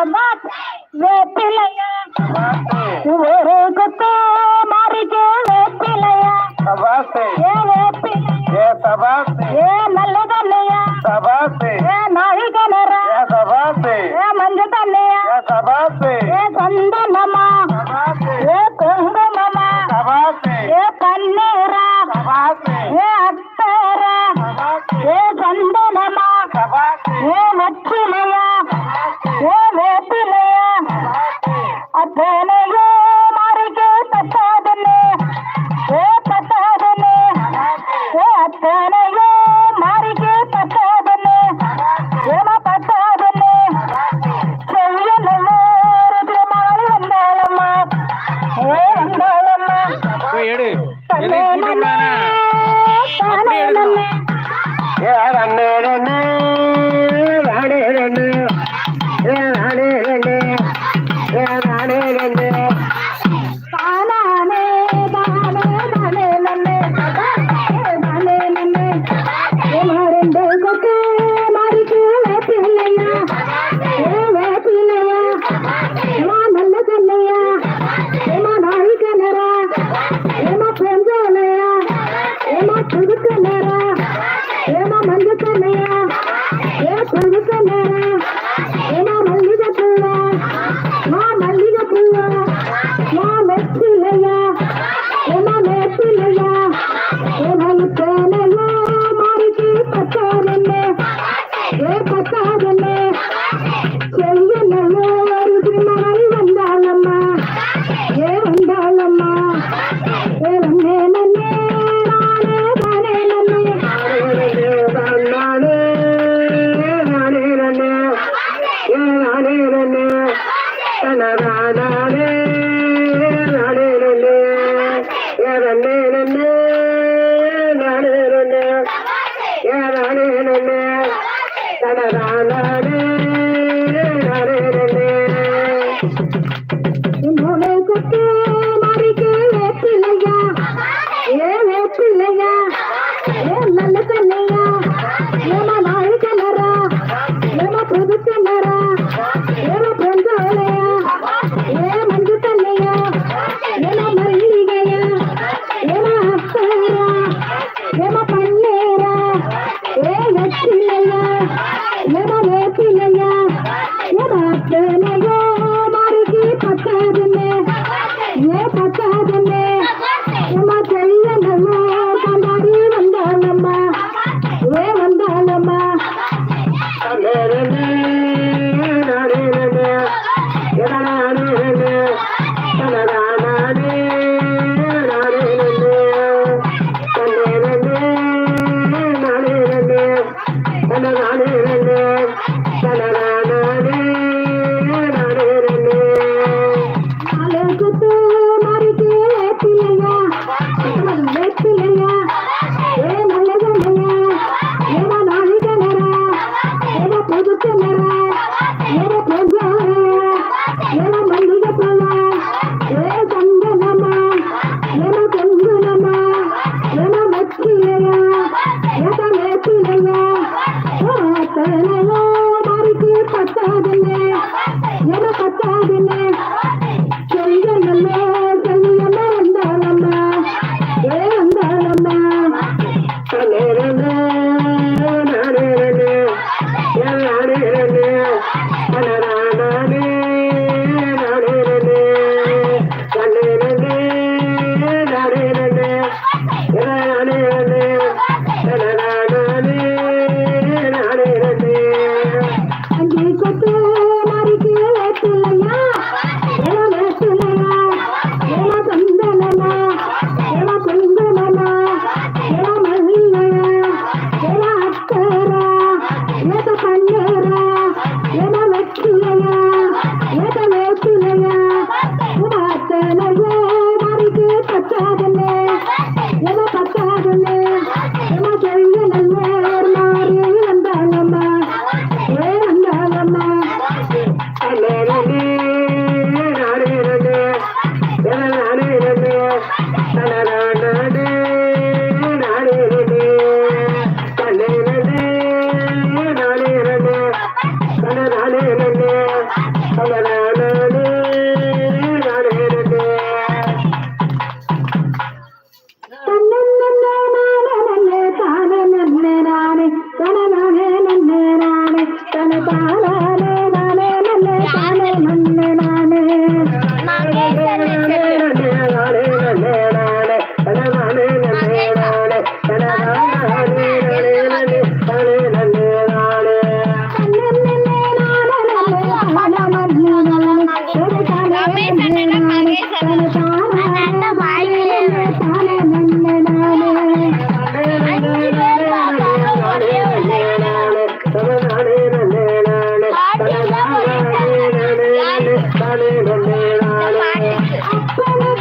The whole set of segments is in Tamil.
बाबा वे पिलया அப்படியே எடுக்கணும் நானே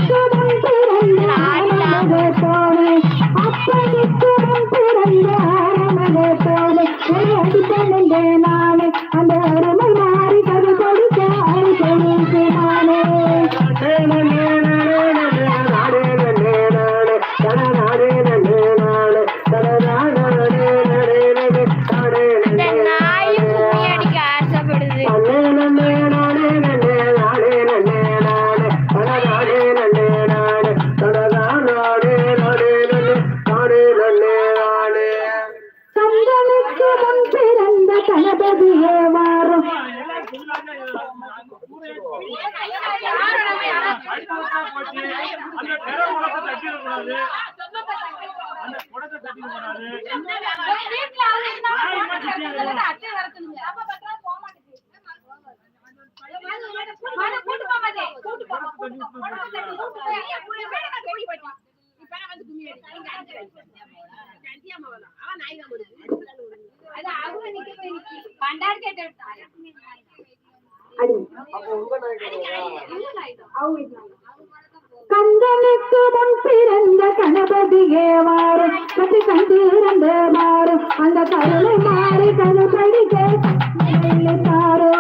Thank you. தேதியே மாறும். அவன் நாய் தான் கந்தனுக்கு முன் பிறந்த கணபதியே மாறு பற்றி கண்டிருந்த மாறு அந்த கருணை மாறி கணபடி கேட்டாரோ